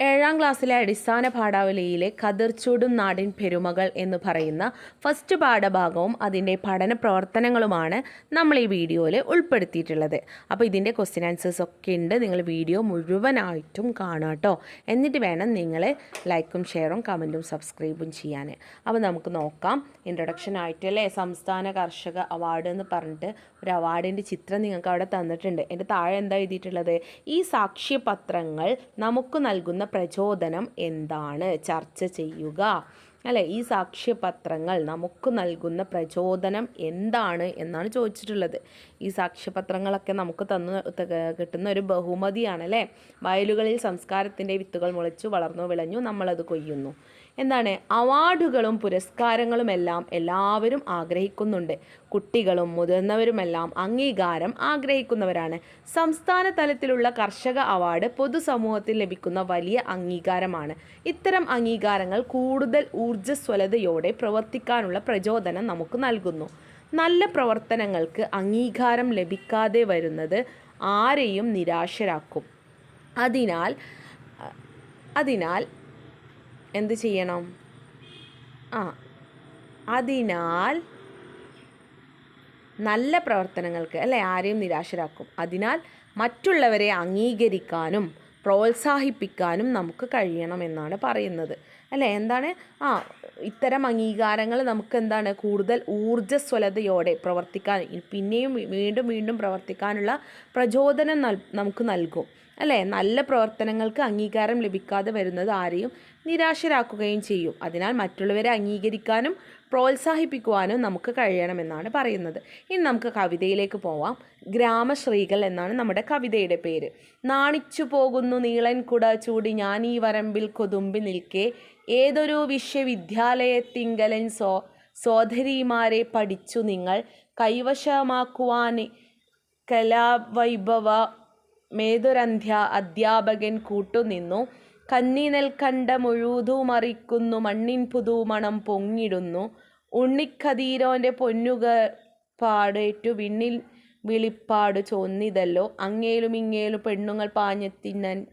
ഏഴാം ക്ലാസ്സിലെ അടിസ്ഥാന പാഠാവലിയിലെ കതിർച്ചൂടും നാടിൻ പെരുമകൾ എന്ന് പറയുന്ന ഫസ്റ്റ് പാഠഭാഗവും അതിന്റെ പഠന പ്രവർത്തനങ്ങളുമാണ് നമ്മൾ ഈ വീഡിയോയിൽ ഉൾപ്പെടുത്തിയിട്ടുള്ളത്. അപ്പോൾ ഇതിന്റെ ക്വസ്റ്റ്യൻ ആൻസേഴ്സ് ഒക്കെ ഉണ്ട്. നിങ്ങൾ വീഡിയോ മുഴുവനായിട്ടും കാണുക കേട്ടോ. എന്നിട്ട് വേണം നിങ്ങൾ ലൈക്കും ഷെയറും കമന്റും സബ്സ്ക്രൈബും ചെയ്യാൻ. അപ്പോൾ നമുക്ക് നോക്കാം. ഇൻട്രൊഡക്ഷൻ ആയിട്ട് അല്ലേ? സംസ്ഥാന കർഷക അവാർഡ് എന്ന് പറഞ്ഞിട്ട് ഒരു അവാർഡിന്റെ ചിത്രം നിങ്ങൾക്ക് അവിടെ തന്നിട്ടുണ്ട്. എന്റെ താഴെ എന്താ എഴുതിയിട്ടുള്ളത്? ഈ സാക്ഷ്യപത്രങ്ങൾ നമുക്ക് നൽകുന്ന പ്രചോദനം എന്താണ്? ചർച്ച ചെയ്യുക. അല്ലെ? ഈ സാക്ഷ്യപത്രങ്ങൾ നമുക്ക് നൽകുന്ന പ്രചോദനം എന്താണ് എന്നാണ് ചോദിച്ചിട്ടുള്ളത്. ഈ സാക്ഷ്യപത്രങ്ങളൊക്കെ നമുക്ക് തന്നു കിട്ടുന്ന ഒരു ബഹുമതിയാണ് അല്ലേ? വയലുകളിൽ സംസ്കാരത്തിന്റെ വിത്തുകൾ മുളച്ചു വളർന്നു വിളഞ്ഞു നമ്മളത് കൊയ്യുന്നു. എന്താണ്? അവാർഡുകളും പുരസ്കാരങ്ങളും എല്ലാം എല്ലാവരും ആഗ്രഹിക്കുന്നുണ്ട്. കുട്ടികളും മുതിർന്നവരുമെല്ലാം അംഗീകാരം ആഗ്രഹിക്കുന്നവരാണ്. സംസ്ഥാന തലത്തിലുള്ള കർഷക അവാർഡ് പൊതുസമൂഹത്തിൽ ലഭിക്കുന്ന വലിയ അംഗീകാരമാണ്. ഇത്തരം അംഗീകാരങ്ങൾ കൂടുതൽ ഊർജസ്വലതയോടെ പ്രവർത്തിക്കാനുള്ള പ്രചോദനം നമുക്ക് നൽകുന്നു. നല്ല പ്രവർത്തനങ്ങൾക്ക് അംഗീകാരം ലഭിക്കാതെ വരുന്നത് ആരെയും നിരാശരാക്കും. അതിനാൽ അതിനാൽ എന്ത് ചെയ്യണം? ആ. അതിനാൽ നല്ല പ്രവർത്തനങ്ങൾക്ക് അല്ലേ ആരെയും നിരാശരാക്കും. അതിനാൽ മറ്റുള്ളവരെ അംഗീകരിക്കാനും പ്രോത്സാഹിപ്പിക്കാനും നമുക്ക് കഴിയണം എന്നാണ് പറയുന്നത്. അല്ലേ എന്താണ്? ആ ഇത്തരം അംഗീകാരങ്ങൾ നമുക്ക് എന്താണ്? കൂടുതൽ ഊർജസ്വലതയോടെ പ്രവർത്തിക്കാൻ പിന്നെയും വീണ്ടും വീണ്ടും പ്രവർത്തിക്കാനുള്ള പ്രചോദനം നമുക്ക് നൽകും. അല്ലേ? നല്ല പ്രവർത്തനങ്ങൾക്ക് അംഗീകാരം ലഭിക്കാതെ വരുന്നത് ആരെയും നിരാശരാക്കുകയും ചെയ്യും. അതിനാൽ മറ്റുള്ളവരെ അംഗീകരിക്കാനും പ്രോത്സാഹിപ്പിക്കുവാനും നമുക്ക് കഴിയണമെന്നാണ് പറയുന്നത്. ഇനി നമുക്ക് കവിതയിലേക്ക് പോവാം. ഗ്രാമശ്രീകൾ എന്നാണ് നമ്മുടെ കവിതയുടെ പേര്. നാണിച്ചു പോകുന്നു നീളൻ കുട ചൂടി ഞാൻ ഈ വരമ്പിൽ കൊതുമ്പി നിൽക്കെ. ഏതൊരു വിശ്വവിദ്യാലയത്തിങ്കലൻ സോ സോദരിമാരെ പഠിച്ചു നിങ്ങൾ കൈവശമാക്കുവാൻ കലാവൈഭവ മേതൊരന്ധ്യ അധ്യാപകൻ കൂട്ടുനിന്നു. കന്നിനെൽക്കണ്ട മുഴുതുമറിക്കുന്നു മണ്ണിൻ പുതുമണം പൊങ്ങിടുന്നു. ഉണ്ണിക്കതീരോന്റെ പൊന്നുക പാടേറ്റു വിണ്ണിൽ വിളിപ്പാട് ചൊന്നിതല്ലോ. അങ്ങേലും ഇങ്ങേലും പെണ്ണുങ്ങൾ പാഞ്ഞെത്തിന്നൻ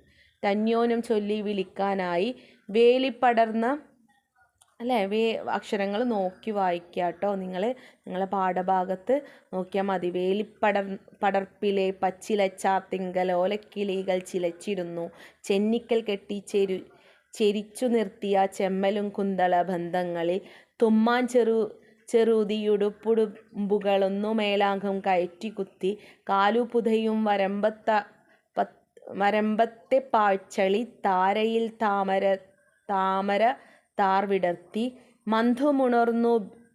തന്യോനും ചൊല്ലി വിളിക്കാനായി. വേലിപ്പടർന്ന അല്ലേ? വേ അക്ഷരങ്ങൾ നോക്കി വായിക്കുക കേട്ടോ. നിങ്ങൾ നിങ്ങളെ പാഠഭാഗത്ത് നോക്കിയാൽ മതി. വേലിപ്പട പടർപ്പിലെ പച്ചിലച്ചാത്തിങ്കൽ ഓലക്കിളികൾ ചിലച്ചിരുന്നു ചെന്നിക്കൽ കെട്ടി ചെരു ചെരിച്ചു നിർത്തിയ ചെമ്മലും കുന്തള ബന്ധങ്ങളിൽ തുമ്മാൻ ചെറു ചെറുതിയുടുപ്പുടുമ്പുകളൊന്നു മേലാംഗം കയറ്റി കുത്തി. കാലുപുതയും വരമ്പത്ത പത്ത് വരമ്പത്തെ പാഴ്ചളി താരയിൽ താമര താമര താർ വിടർത്തി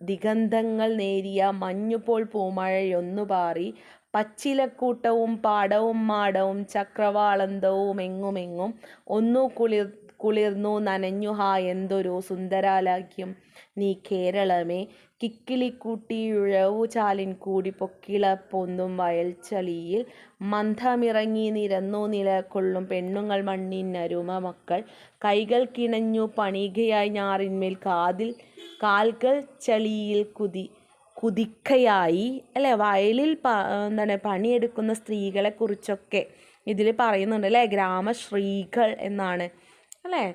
ദിഗന്ധങ്ങൾ നേരിയ മഞ്ഞുപോൾ പൂമഴയൊന്നു പാറി പച്ചിലക്കൂട്ടവും പാടവും മാടവും ചക്രവാളന്തവും എങ്ങുമെങ്ങും ഒന്നു കുളിർ കുളിർന്നു നനഞ്ഞു ഹാ എന്തൊരു സുന്ദരാലാഖ്യം. നീ കേരളമേ കിക്കിളിക്കൂട്ടിയുഴവു ചാലിൻ കൂടി പൊക്കിള പൊന്തും വയൽച്ചളിയിൽ. മന്ദമിറങ്ങി നിരന്നു നിലകൊള്ളും പെണ്ണുങ്ങൾ മണ്ണിനരുമ മക്കൾ. കൈകൾ കിണഞ്ഞു പണികയായി ഞാറിന്മേൽ കാതിൽ കാൽകൾ ചളിയിൽ കുതി കുതിക്കയായി. അല്ലേ? വയലിൽ പ എന്താണ് പണിയെടുക്കുന്ന സ്ത്രീകളെ കുറിച്ചൊക്കെ ഇതിൽ പറയുന്നുണ്ട് അല്ലേ? ഗ്രാമശ്രീകൾ എന്നാണ്. അല്ലേ?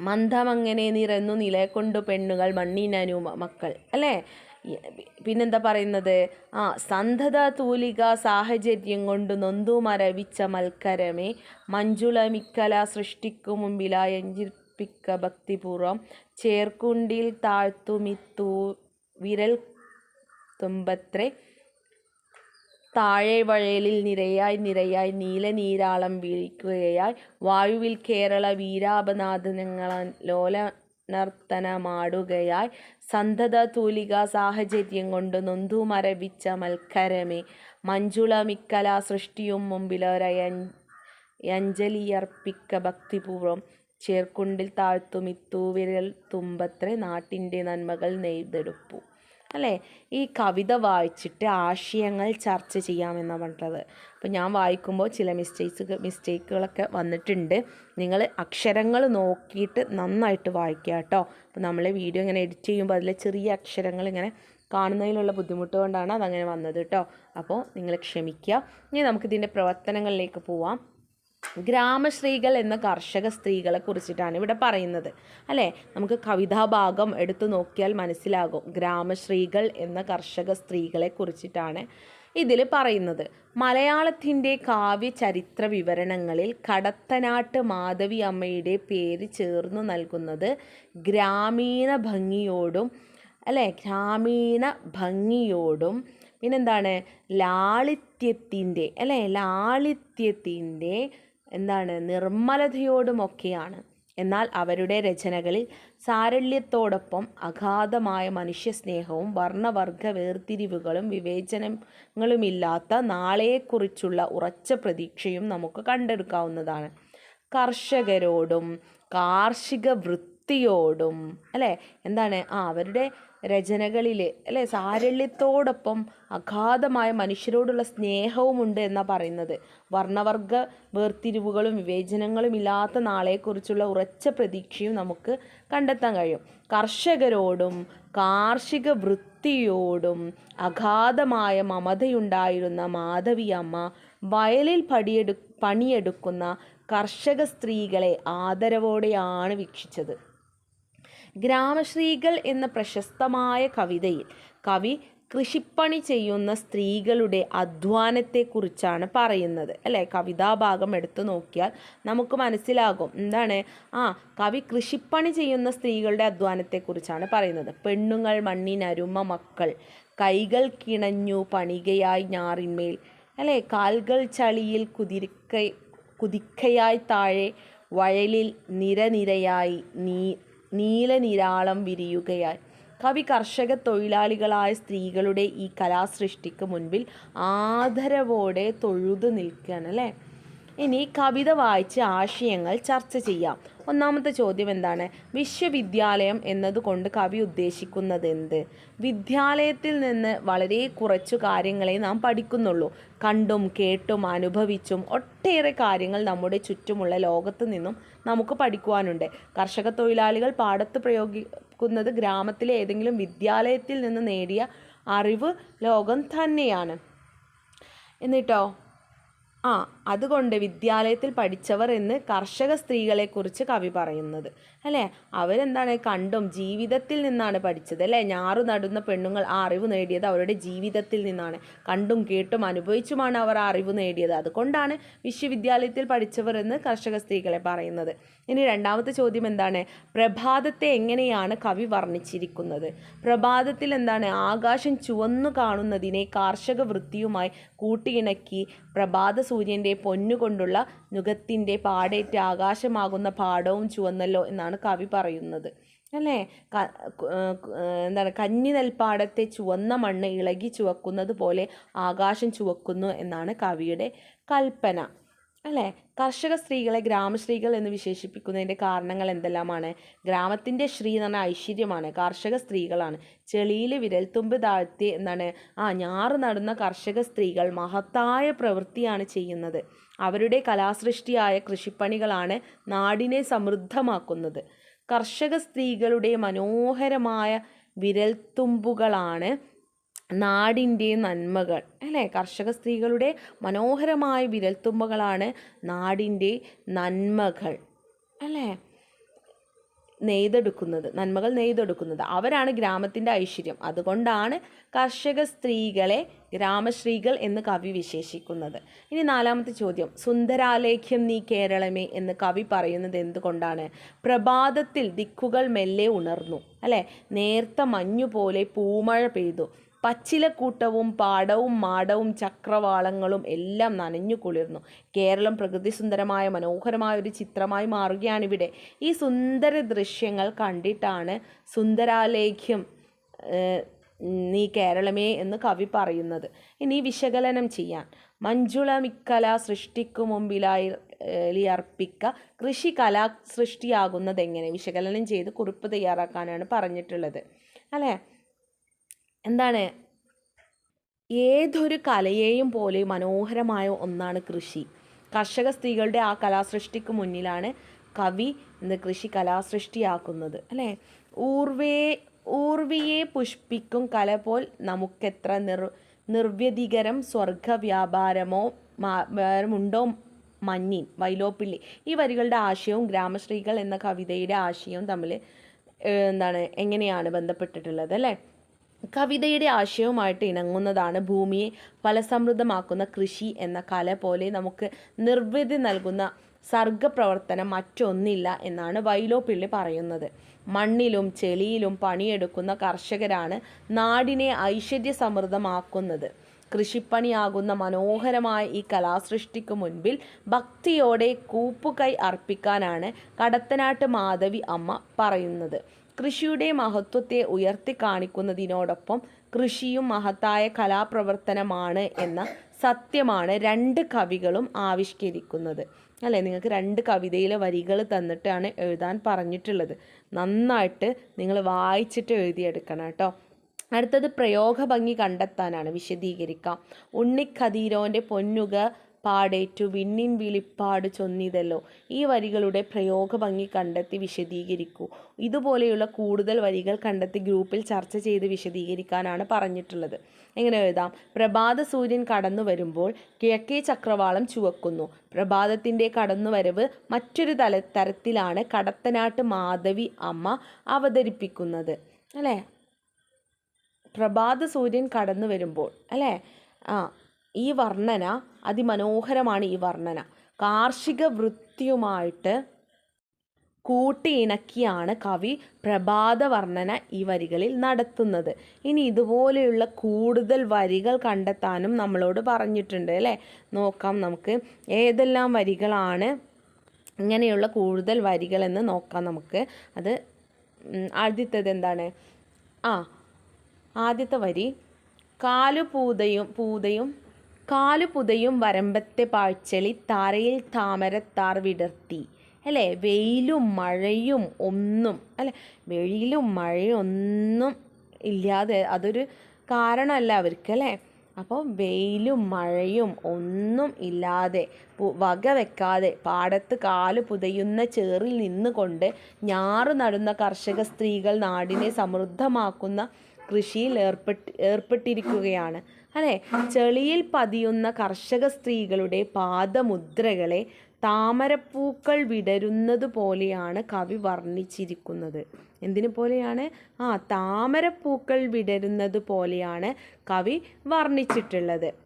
മന്ദമങ്ങനെ നിറന്നു നിലകൊണ്ടു പെണ്ണുകൾ മണ്ണിനനു മക്കൾ അല്ലേ? പിന്നെന്താ പറയുന്നത്? ആ സന്ധത തൂലിക സാഹചര്യം കൊണ്ട് നൊന്തു മരവിച്ച മൽക്കരമേ മഞ്ജുളമിക്കല സൃഷ്ടിക്കു മുമ്പിലായി അഞ്ചിപ്പിക്ക ഭക്തിപൂർവം ചേർക്കുണ്ടിൽ താഴ്ത്തുമിത്തു വിരൽ തുമ്പത്രേ താഴെ വഴലിൽ നിരയായി നിരയായി നീലനീരാളം വീഴിക്കുകയായി. വായുവിൽ കേരള വീരാപനാദനങ്ങളാൽ ലോലനർത്തനമാടുകയായി സന്തത തൂലിക സാഹചര്യം കൊണ്ട് നൊന്തു മരവിച്ച മൽക്കരമേ. മഞ്ജുള മിക്കല സൃഷ്ടിയും മുമ്പിലൊരയഞ്ജലിയർപ്പിക്ക ഭക്തിപൂർവം. ചേർക്കുണ്ടിൽ താഴ്ത്തുമിത്തൂവിരൽ തുമ്പത്രേ. നാട്ടിന്റെ നന്മകൾ നെയ്തെടുപ്പു. അല്ലേ? ഈ കവിത വായിച്ചിട്ട് ആശയങ്ങൾ ചർച്ച ചെയ്യാമെന്നാണ് പറഞ്ഞത്. അപ്പോൾ ഞാൻ വായിക്കുമ്പോൾ ചില മിസ്റ്റേക്സ് മിസ്റ്റേക്കുകളൊക്കെ വന്നിട്ടുണ്ട്. നിങ്ങൾ അക്ഷരങ്ങൾ നോക്കിയിട്ട് നന്നായിട്ട് വായിക്കുക കേട്ടോ. അപ്പോൾ നമ്മൾ വീഡിയോ ഇങ്ങനെ എഡിറ്റ് ചെയ്യുമ്പോൾ അതിലെ ചെറിയ അക്ഷരങ്ങൾ ഇങ്ങനെ കാണുന്നതിലുള്ള ബുദ്ധിമുട്ട് കൊണ്ടാണ് അതങ്ങനെ വന്നത് കേട്ടോ. അപ്പോൾ നിങ്ങൾ ക്ഷമിക്കുക. ഇനി നമുക്കിതിന്റെ പ്രവർത്തനങ്ങളിലേക്ക് പോവാം. ഗ്രാമശ്രീകൾ എന്ന കർഷക സ്ത്രീകളെ കുറിച്ചിട്ടാണ് ഇവിടെ പറയുന്നത്. അല്ലേ? നമുക്ക് കവിതാഭാഗം എടുത്തു നോക്കിയാൽ മനസ്സിലാകും. ഗ്രാമശ്രീകൾ എന്ന കർഷക സ്ത്രീകളെ കുറിച്ചിട്ടാണ് ഇതിൽ പറയുന്നത്. മലയാളത്തിന്റെ കാവ്യ ചരിത്ര വിവരണങ്ങളിൽ കടത്തനാട്ട് മാധവി അമ്മയുടെ പേര് ചേർന്ന് നൽകുന്നത് ഗ്രാമീണ ഭംഗിയോടും അല്ലേ? ഗ്രാമീണ ഭംഗിയോടും പിന്നെന്താണ്? ലാളിത്യത്തിന്റെ അല്ലേ? ലാളിത്യത്തിന്റെ എന്താണ് നിർമ്മലതയോടുമൊക്കെയാണ്. എന്നാൽ അവരുടെ രചനകളിൽ സാരല്യത്തോടൊപ്പം അഗാധമായ മനുഷ്യസ്നേഹവും വർണവർഗ വേർതിരിവുകളും വിവേചനങ്ങളുമില്ലാത്ത നാളെയെക്കുറിച്ചുള്ള ഉറച്ച പ്രതീക്ഷയും നമുക്ക് കണ്ടെടുക്കാവുന്നതാണ്. കർഷകരോടും കാർഷിക വൃത്തിയോടും അല്ലേ? എന്താണ്? ആ അവരുടെ രചനകളിൽ അല്ലേ? സാരല്യത്തോടൊപ്പം അഗാധമായ മനുഷ്യരോടുള്ള സ്നേഹവുമുണ്ട് എന്നാണ് പറയുന്നത്. വർണവർഗ വേർതിരിവുകളും വിവേചനങ്ങളും ഇല്ലാത്ത നാളെക്കുറിച്ചുള്ള ഉറച്ച പ്രതീക്ഷയും നമുക്ക് കണ്ടെത്താൻ കഴിയും. കർഷകരോടും കാർഷിക വൃത്തിയോടും അഗാധമായ മമതയുണ്ടായിരുന്ന മാധവി അമ്മ വയലിൽ പടിയെടു പണിയെടുക്കുന്ന കർഷക സ്ത്രീകളെ ആദരവോടെയാണ് വീക്ഷിച്ചത്. ഗ്രാമശ്രീകൾ എന്ന പ്രശസ്തമായ കവിതയിൽ കവി കൃഷിപ്പണി ചെയ്യുന്ന സ്ത്രീകളുടെ അധ്വാനത്തെക്കുറിച്ചാണ് പറയുന്നത്. അല്ലേ? കവിതാഭാഗം എടുത്തു നോക്കിയാൽ നമുക്ക് മനസ്സിലാകും. എന്താണ്? ആ കവി കൃഷിപ്പണി ചെയ്യുന്ന സ്ത്രീകളുടെ അധ്വാനത്തെക്കുറിച്ചാണ് പറയുന്നത്. പെണ്ണുങ്ങൾ മണ്ണിനരുമ മക്കൾ കൈകൾ കിണഞ്ഞു പണികയായി ഞാറിന്മേൽ. അല്ലേ? കാൽകൾ ചളിയിൽ കുതിരിക്ക കുതിക്കയായി താഴെ വയലിൽ നിരനിരയായി നീ നീലനിരാളം വിരിയുകയായി കവി കർഷക തൊഴിലാളികളായ സ്ത്രീകളുടെ ഈ കലാസൃഷ്ടിക്ക് മുൻപിൽ ആദരവോടെ തൊഴുതു നിൽക്കുകയാണ് അല്ലേ? ഇനി കവിത വായിച്ച് ആശയങ്ങൾ ചർച്ച ചെയ്യാം. ഒന്നാമത്തെ ചോദ്യം എന്താണ്? വിശ്വവിദ്യാലയം എന്നതുകൊണ്ട് കവി ഉദ്ദേശിക്കുന്നത് എന്ത്? വിദ്യാലയത്തിൽ നിന്ന് വളരെ കുറച്ചു കാര്യങ്ങളെ നാം പഠിക്കുന്നുള്ളൂ. കണ്ടും കേട്ടും അനുഭവിച്ചും ഒട്ടേറെ കാര്യങ്ങൾ നമ്മുടെ ചുറ്റുമുള്ള ലോകത്ത് നിന്നും നമുക്ക് പഠിക്കുവാനുണ്ട്. കർഷക തൊഴിലാളികൾ പാടത്ത് പ്രയോഗിക്കുന്നത് ഗ്രാമത്തിലെ ഏതെങ്കിലും വിദ്യാലയത്തിൽ നിന്ന് നേടിയ അറിവ് ലോകം തന്നെയാണ്. എന്നിട്ടോ? ആ അതുകൊണ്ട് വിദ്യാലയത്തിൽ പഠിച്ചവർ എന്ന് കർഷക സ്ത്രീകളെക്കുറിച്ച് കവി പറയുന്നത്. അല്ലേ? അവരെന്താണ് കണ്ടും ജീവിതത്തിൽ നിന്നാണ് പഠിച്ചത്. അല്ലേ? ഞാറു നടുന്ന പെണ്ണുങ്ങൾ ആ അറിവ് നേടിയത് അവരുടെ ജീവിതത്തിൽ നിന്നാണ്. കണ്ടും കേട്ടും അനുഭവിച്ചുമാണ് അവർ അറിവ് നേടിയത്. അതുകൊണ്ടാണ് വിശ്വവിദ്യാലയത്തിൽ പഠിച്ചവർ എന്ന് കർഷക സ്ത്രീകളെ പറയുന്നത്. ഇനി രണ്ടാമത്തെ ചോദ്യം എന്താണ്? പ്രഭാതത്തെ എങ്ങനെയാണ് കവി വർണിച്ചിരിക്കുന്നത്? പ്രഭാതത്തിൽ എന്താണ് ആകാശം ചുവന്നു കാണുന്നതിനെ കാർഷക വൃത്തിയുമായി കൂട്ടിയിണക്കി പ്രഭാത സൂര്യന്റെ പൊന്നുകൊണ്ടുള്ള നുഖത്തിന്റെ പാടേറ്റ് ആകാശമാകുന്ന പാടവും ചുവന്നല്ലോ എന്നാണ് കവി പറയുന്നത്. അല്ലേ? എന്താണ് കന്നി നെൽപ്പാടത്തെ ചുവന്ന മണ്ണ് ഇളകി ചുവക്കുന്നത് പോലെ ആകാശം ചുവക്കുന്നു എന്നാണ് കവിയുടെ കൽപ്പന. അല്ലേ? കർഷക സ്ത്രീകളെ ഗ്രാമശ്രീകൾ എന്ന് വിശേഷിപ്പിക്കുന്നതിന്റെ കാരണങ്ങൾ എന്തെല്ലാമാണ്? ഗ്രാമത്തിന്റെ ശ്രീ എന്ന് പറഞ്ഞാൽ ഐശ്വര്യമാണ് കർഷക സ്ത്രീകളാണ്. ചെളിയിൽ വിരൽത്തുമ്പ് താഴ്ത്തി എന്നാണ് ആ ഞാറ് നടുന്ന കർഷക സ്ത്രീകൾ മഹത്തായ പ്രവൃത്തിയാണ് ചെയ്യുന്നത്. അവരുടെ കലാസൃഷ്ടിയായ കൃഷിപ്പണികളാണ് നാടിനെ സമൃദ്ധമാക്കുന്നത്. കർഷക സ്ത്രീകളുടെ മനോഹരമായ വിരൽത്തുമ്പുകളാണ് നാടിന്റെ നന്മകൾ അല്ലേ? കർഷക സ്ത്രീകളുടെ മനോഹരമായ വിരൽത്തുമ്പകളാണ് നാടിന്റെ നന്മകൾ അല്ലേ? നെയ്തെടുക്കുന്നത് നന്മകൾ നെയ്തെടുക്കുന്നത്. അവരാണ് ഗ്രാമത്തിന്റെ ഐശ്വര്യം. അതുകൊണ്ടാണ് കർഷക സ്ത്രീകളെ ഗ്രാമശ്രീകൾ എന്ന് കവി വിശേഷിക്കുന്നത്. ഇനി നാലാമത്തെ ചോദ്യം. സുന്ദരാലേഖ്യം നീ കേരളമേ എന്ന് കവി പറയുന്നത് എന്തുകൊണ്ടാണ്? പ്രഭാതത്തിൽ ദിക്കുകൾ മെല്ലെ ഉണർന്നു അല്ലേ? നേർത്ത മഞ്ഞുപോലെ പൂമഴ പെയ്തു. പച്ചിലക്കൂട്ടവും പാടവും മാടവും ചക്രവാളങ്ങളും എല്ലാം നനഞ്ഞു കുളിർന്നു. കേരളം പ്രകൃതിസുന്ദരമായ മനോഹരമായ ഒരു ചിത്രമായി മാറുകയാണിവിടെ. ഈ സുന്ദര ദൃശ്യങ്ങൾ കണ്ടിട്ടാണ് സുന്ദരാലേഖ്യം നീ കേരളമേ എന്ന് കവി പറയുന്നത്. ഇനി വിശകലനം ചെയ്യാൻ. മഞ്ജുള മിക്കല സൃഷ്ടിക്കു മുമ്പിലായി അർപ്പിക്ക കൃഷി കലാ സൃഷ്ടിയാകുന്നത് എങ്ങനെ വിശകലനം ചെയ്ത് കുറിപ്പ് തയ്യാറാക്കാനാണ് പറഞ്ഞിട്ടുള്ളത്. അല്ലേ? എന്താണ്? ഏതൊരു കലയെയും പോലെ മനോഹരമായ ഒന്നാണ് കൃഷി. കർഷക സ്ത്രീകളുടെ ആ കലാസൃഷ്ടിക്ക് മുന്നിലാണ് കവി എന്ന കൃഷി കലാസൃഷ്ടിയാക്കുന്നത് അല്ലേ? ഊർവേ ഊർവിയെ പുഷ്പിക്കും കല പോൽ നമുക്കെത്ര നിർ നിർവ്യതികരം സ്വർഗ വ്യാപാരമോ ഉണ്ടോ മഞ്ഞിൻ വൈലോപ്പിള്ളി. ഈ വരികളുടെ ആശയവും ഗ്രാമശ്രീകൾ എന്ന കവിതയുടെ ആശയവും തമ്മിൽ എന്താണ് എങ്ങനെയാണ് ബന്ധപ്പെട്ടിട്ടുള്ളത് അല്ലേ? കവിതയുടെ ആശയവുമായിട്ട് ഇണങ്ങുന്നതാണ് ഭൂമിയെ ഫലസമൃദ്ധമാക്കുന്ന കൃഷി എന്ന കല പോലെ നമുക്ക് നിർവൃതി നൽകുന്ന സർഗപ്രവർത്തനം മറ്റൊന്നില്ല എന്നാണ് വൈലോപ്പിള്ളി പറയുന്നത്. മണ്ണിലും ചെളിയിലും പണിയെടുക്കുന്ന കർഷകരാണ് നാടിനെ ഐശ്വര്യസമൃദ്ധമാക്കുന്നത്. കൃഷിപ്പണിയാകുന്ന മനോഹരമായ ഈ കലാസൃഷ്ടിക്ക് മുൻപിൽ ഭക്തിയോടെ കൂപ്പുകൈ അർപ്പിക്കാനാണ് കടത്തനാട്ട് മാധവി അമ്മ പറയുന്നത്. കൃഷിയുടെ മഹത്വത്തെ ഉയർത്തി കാണിക്കുന്നതിനോടൊപ്പം കൃഷിയും മഹത്തായ കലാപ്രവർത്തനമാണ് എന്ന സത്യമാണ് രണ്ട് കവികളും ആവിഷ്കരിക്കുന്നത്. അല്ലേ? നിങ്ങൾക്ക് രണ്ട് കവിതയിലെ വരികൾ തന്നിട്ടാണ് എഴുതാൻ പറഞ്ഞിട്ടുള്ളത്. നന്നായിട്ട് നിങ്ങൾ വായിച്ചിട്ട് എഴുതിയെടുക്കണം കേട്ടോ. അടുത്തത് പ്രയോഗഭംഗി കണ്ടെത്താനാണ് വിശദീകരിക്കാം. ഉണ്ണിക്കതീരോന്റെ പൊന്നുക പാടേറ്റു വിണ്ണിൻ വിളിപ്പാട് ചൊന്നിതല്ലോ. ഈ വരികളുടെ പ്രയോഗ ഭംഗി കണ്ടെത്തി വിശദീകരിക്കൂ. ഇതുപോലെയുള്ള കൂടുതൽ വരികൾ കണ്ടെത്തി ഗ്രൂപ്പിൽ ചർച്ച ചെയ്ത് വിശദീകരിക്കാനാണ് പറഞ്ഞിട്ടുള്ളത്. എങ്ങനെ എഴുതാം. പ്രഭാത സൂര്യൻ കടന്നു വരുമ്പോൾ കിഴക്കേ ചക്രവാളം ചുവക്കുന്നു. പ്രഭാതത്തിന്റെ കടന്നുവരവ് മറ്റൊരു തല തരത്തിലാണ് കടത്തനാട്ട് മാധവി അമ്മ അവതരിപ്പിക്കുന്നത്. അല്ലേ? പ്രഭാത സൂര്യൻ കടന്നു വരുമ്പോൾ അല്ലേ? ആ ഈ വർണന അതിമനോഹരമാണ് ഈ വർണന. കാർഷിക വൃത്തിയുമായിട്ട് കൂട്ടിയിണക്കിയാണ് കവി പ്രഭാത വർണന ഈ വരികളിൽ നടത്തുന്നത്. ഇനി ഇതുപോലെയുള്ള കൂടുതൽ വരികൾ കണ്ടെത്താനും നമ്മളോട് പറഞ്ഞിട്ടുണ്ട് അല്ലേ? നോക്കാം നമുക്ക്. ഏതെല്ലാം വരികളാണ് ഇങ്ങനെയുള്ള കൂടുതൽ വരികളെന്ന് നോക്കാം നമുക്ക്. അത് ആദ്യത്തേത് എന്താണ്? ആ ആദ്യത്തെ വരി. കാലു പൂതയും പൂതയും കാലു പുതയും വരമ്പത്തെ പാഴ്ചെളി താരയിൽ താമരത്താർ വിടർത്തി. അല്ലേ? വെയിലും മഴയും ഒന്നും അല്ലേ? വെയിലും മഴയും ഒന്നും ഇല്ലാതെ അതൊരു കാരണമല്ല അവർക്ക് അല്ലേ? അപ്പോൾ വെയിലും മഴയും ഒന്നും ഇല്ലാതെ വക വെക്കാതെ പാടത്ത് കാൽ പുതയുന്ന ചേറിൽ നിന്നുകൊണ്ട് ഞാറ് നടുന്ന കർഷക സ്ത്രീകൾ നാടിനെ സമൃദ്ധമാക്കുന്ന കൃഷിയിൽ ഏർപ്പെട്ട് ഏർപ്പെട്ടിരിക്കുകയാണ്. അല്ലേ ചെളിയിൽ പതിയുന്ന കർഷക സ്ത്രീകളുടെ പാദമുദ്രകളെ താമരപ്പൂക്കൾ വിടരുന്നത് പോലെയാണ് കവി വർണിച്ചിരിക്കുന്നത്. എന്തിനു പോലെയാണ്? ആ താമരപ്പൂക്കൾ വിടരുന്നത് പോലെയാണ് കവി വർണിച്ചിട്ടുള്ളത്.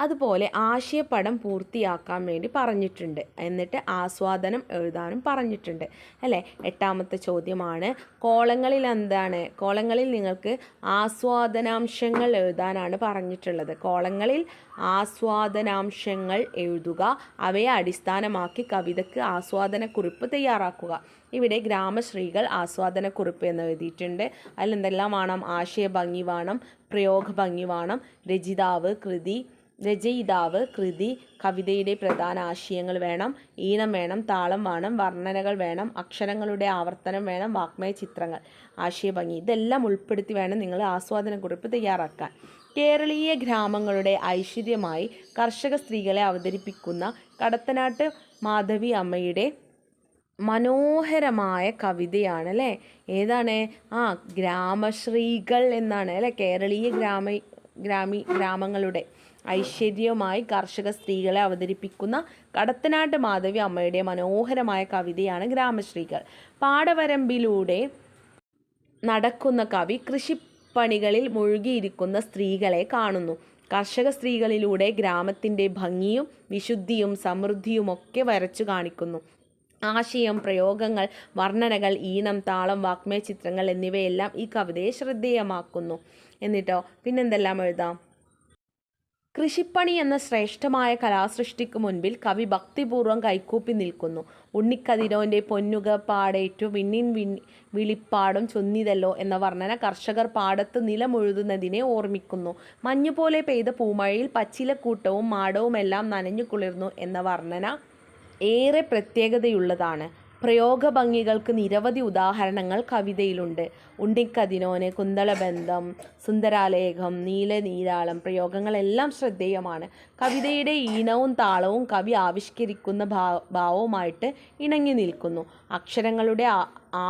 അതുപോലെ ആശയപടം പൂർത്തിയാക്കാൻ വേണ്ടി പറഞ്ഞിട്ടുണ്ട്. എന്നിട്ട് ആസ്വാദനം എഴുതാനും പറഞ്ഞിട്ടുണ്ട്. അല്ലേ? എട്ടാമത്തെ ചോദ്യമാണ് കോളങ്ങളിൽ എന്താണ്? കോളങ്ങളിൽ നിങ്ങൾക്ക് ആസ്വാദനാംശങ്ങൾ എഴുതാനാണ് പറഞ്ഞിട്ടുള്ളത്. കോളങ്ങളിൽ ആസ്വാദനാംശങ്ങൾ എഴുതുക അവയെ അടിസ്ഥാനമാക്കി കവിതയ്ക്ക് ആസ്വാദനക്കുറിപ്പ് തയ്യാറാക്കുക. ഇവിടെ ഗ്രാമശ്രീകൾ ആസ്വാദനക്കുറിപ്പ് എന്ന് എഴുതിയിട്ടുണ്ട്. അതിലെന്തെല്ലാം വേണം? ആശയഭംഗി വേണം പ്രയോഗഭംഗി വേണം രചിതാവ് കൃതി രചയിതാവ് കൃതി കവിതയുടെ പ്രധാന ആശയങ്ങൾ വേണം ഈണം വേണം താളം വേണം വർണനകൾ വേണം അക്ഷരങ്ങളുടെ ആവർത്തനം വേണം വാക്മയ ചിത്രങ്ങൾ ആശയഭംഗി. ഇതെല്ലാം ഉൾപ്പെടുത്തി വേണം നിങ്ങൾ ആസ്വാദനക്കുറിപ്പ് തയ്യാറാക്കാൻ. കേരളീയ ഗ്രാമങ്ങളുടെ ഐശ്വര്യമായി കർഷക സ്ത്രീകളെ അവതരിപ്പിക്കുന്ന കടത്തനാട്ട് മാധവി അമ്മയുടെ മനോഹരമായ കവിതയാണ് അല്ലേ? ഏതാണ്? ആ ഗ്രാമശ്രീകൾ എന്നാണ് അല്ലേ? കേരളീയ ഗ്രാമ ഗ്രാമി ഗ്രാമങ്ങളുടെ ഐശ്വര്യമായി കർഷക സ്ത്രീകളെ അവതരിപ്പിക്കുന്ന കടത്തനാട്ട് മാധവി അമ്മയുടെ മനോഹരമായ കവിതയാണ് ഗ്രാമശ്രീകൾ. പാടവരമ്പിലൂടെ നടക്കുന്ന കവി കൃഷിപ്പണികളിൽ മുഴുകിയിരിക്കുന്ന സ്ത്രീകളെ കാണുന്നു. കർഷക സ്ത്രീകളിലൂടെ ഗ്രാമത്തിന്റെ ഭംഗിയും വിശുദ്ധിയും സമൃദ്ധിയുമൊക്കെ വരച്ചു കാണിക്കുന്നു. ആശയം പ്രയോഗങ്ങൾ വർണനകൾ ഈണം താളം വാക്മയ ചിത്രങ്ങൾ എന്നിവയെല്ലാം ഈ കവിതയെ ശ്രദ്ധേയമാക്കുന്നു. എന്നിട്ടോ? പിന്നെന്തെല്ലാം എഴുതാം? കൃഷിപ്പണി എന്ന ശ്രേഷ്ഠമായ കലാസൃഷ്ടിക്ക് മുൻപിൽ കവി ഭക്തിപൂർവം കൈക്കൂപ്പി നിൽക്കുന്നു. ഉണ്ണിക്കതിരോന്റെ പൊന്നുക പാടേറ്റു വിണ്ണിൻ വിളിപ്പാടും ചൊന്നിതല്ലോ എന്ന വർണന കർഷകർ പാടത്ത് നിലമൊഴുതുന്നതിനെ ഓർമ്മിക്കുന്നു. മഞ്ഞുപോലെ പെയ്ത പൂമഴയിൽ പച്ചിലക്കൂട്ടവും മാടവുമെല്ലാം നനഞ്ഞു കുളിർന്നു എന്ന വർണന ഏറെ പ്രത്യേകതയുള്ളതാണ്. പ്രയോഗഭംഗികൾക്ക് നിരവധി ഉദാഹരണങ്ങൾ കവിതയിലുണ്ട്. ഉണ്ണിക്കതിനോന് കുന്തളബന്ധം സുന്ദരാലേഖം നീലനീരാളം പ്രയോഗങ്ങളെല്ലാം ശ്രദ്ധേയമാണ്. കവിതയുടെ ഈണവും താളവും കവി ആവിഷ്കരിക്കുന്ന ഭാവവുമായിട്ട് ഇണങ്ങി നിൽക്കുന്നു. അക്ഷരങ്ങളുടെ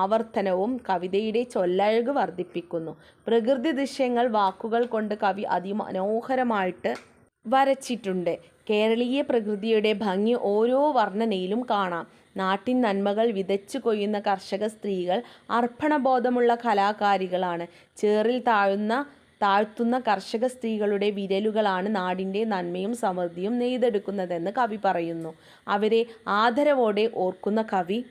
ആവർത്തനവും കവിതയുടെ ചൊല്ലഴക് വർദ്ധിപ്പിക്കുന്നു. പ്രകൃതി ദൃശ്യങ്ങൾ വാക്കുകൾ കൊണ്ട് കവി അതിമനോഹരമായിട്ട് വരച്ചിട്ടുണ്ട്. കേരളീയ പ്രകൃതിയുടെ ഭംഗി ഓരോ വർണനയിലും കാണാം. നാട്ടിൻ നന്മകൾ വിതച്ചു കൊയ്യുന്ന കർഷക സ്ത്രീകൾ അർപ്പണബോധമുള്ള കലാകാരികളാണ്. ചേറിൽ താഴുന്ന താഴ്ത്തുന്ന കർഷക സ്ത്രീകളുടെ വിരലുകളാണ് നാടിന്റെ നന്മയും സമൃദ്ധിയും നെയ്തെടുക്കുന്നതെന്ന് കവി പറയുന്നു. അവരെ ആദരവോടെ ഓർക്കുന്ന കവി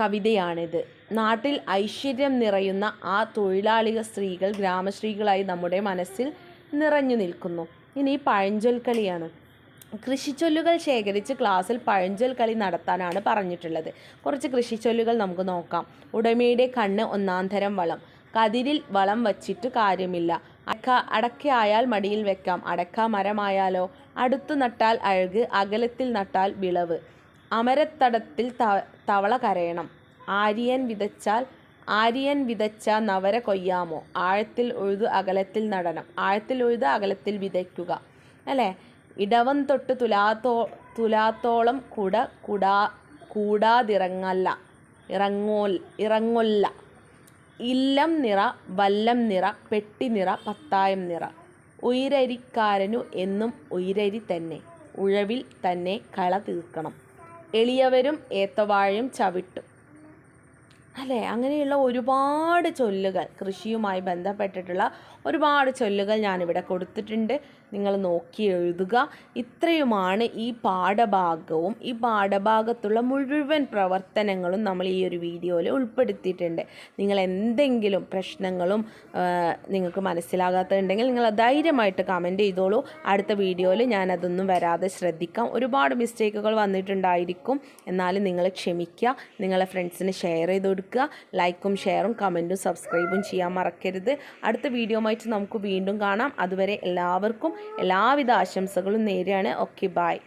കവിതയാണിത്. നാട്ടിൽ ഐശ്വര്യം നിറയുന്ന ആ തൊഴിലാളിക സ്ത്രീകൾ ഗ്രാമശ്രീകളായി നമ്മുടെ മനസ്സിൽ നിറഞ്ഞു നിൽക്കുന്നു. ഇനി പഴഞ്ചൊൽ കളിയാണ് കൃഷിച്ചൊല്ലുകൾ ശേഖരിച്ച് ക്ലാസ്സിൽ പഴഞ്ചൊൽ കളി നടത്താനാണ് പറഞ്ഞിട്ടുള്ളത്. കുറച്ച് കൃഷിച്ചൊല്ലുകൾ നമുക്ക് നോക്കാം. ഉടമയുടെ കണ്ണ് ഒന്നാന്തരം വളം. കതിരിൽ വളം വച്ചിട്ട് കാര്യമില്ല. അടക്ക അടക്കയായാൽ മടിയിൽ വെക്കാം. അടക്ക മരമായാലോ? അടുത്തു നട്ടാൽ അഴക് അകലത്തിൽ നട്ടാൽ വിളവ്. അമരത്തടത്തിൽ തവള കരയണം. ആര്യൻ വിതച്ചാൽ ആര്യൻ വിതച്ച നവര കൊയ്യാമോ? ആഴത്തിൽ ഉഴുത് അകലത്തിൽ നടണം. ആഴത്തിൽ ഉഴുത് അകലത്തിൽ വിതയ്ക്കുക. അല്ലേ? ഇടവം തൊട്ട് തുലാത്തോ തുലാത്തോളം കുട കുടാ കൂടാതിറങ്ങല്ല. ഇറങ്ങോൽ ഇറങ്ങൊല്ല. ഇല്ലം നിറ വല്ലം നിറ പെട്ടി നിറ പത്തായം നിറ. ഉയരരിക്കാരനു എന്നും ഉയരരി തന്നെ. ഉഴവിൽ തന്നെ കള തീർക്കണം. എളിയവരും ഏത്തവാഴയും ചവിട്ടും. അല്ലേ? അങ്ങനെയുള്ള ഒരുപാട് ചൊല്ലുകൾ കൃഷിയുമായി ബന്ധപ്പെട്ടിട്ടുള്ള ഒരുപാട് ചൊല്ലുകൾ ഞാനിവിടെ കൊടുത്തിട്ടുണ്ട്. നിങ്ങൾ നോക്കി എഴുതുക. ഇത്രയുമാണ് ഈ പാഠഭാഗവും ഈ പാഠഭാഗത്തുള്ള മുഴുവൻ പ്രവർത്തനങ്ങളും നമ്മൾ ഈ ഒരു വീഡിയോയിൽ ഉൾപ്പെടുത്തിയിട്ടുണ്ട്. നിങ്ങൾ എന്തെങ്കിലും പ്രശ്നങ്ങളും നിങ്ങൾക്ക് മനസ്സിലാകാത്തതുണ്ടെങ്കിൽ നിങ്ങൾ ധൈര്യമായിട്ട് കമന്റ് ചെയ്തോളൂ. അടുത്ത വീഡിയോയിൽ ഞാൻ അതൊന്നും വരാതെ ശ്രദ്ധിക്കാം. ഒരുപാട് മിസ്റ്റേക്കുകൾ വന്നിട്ടുണ്ടായിരിക്കും. എന്നാലും നിങ്ങൾ ക്ഷമിക്കുക. നിങ്ങളെ ഫ്രണ്ട്സിന് ഷെയർ ചെയ്ത് കൊടുക്കുക. ലൈക്കും ഷെയറും കമന്റും സബ്സ്ക്രൈബും ചെയ്യാൻ മറക്കരുത്. അടുത്ത വീഡിയോ ആയിട്ട് നമുക്ക് വീണ്ടും കാണാം. അതുവരെ എല്ലാവർക്കും എല്ലാവിധ ആശംസകളും നേരെയാണ് ഓക്കെ ബായ്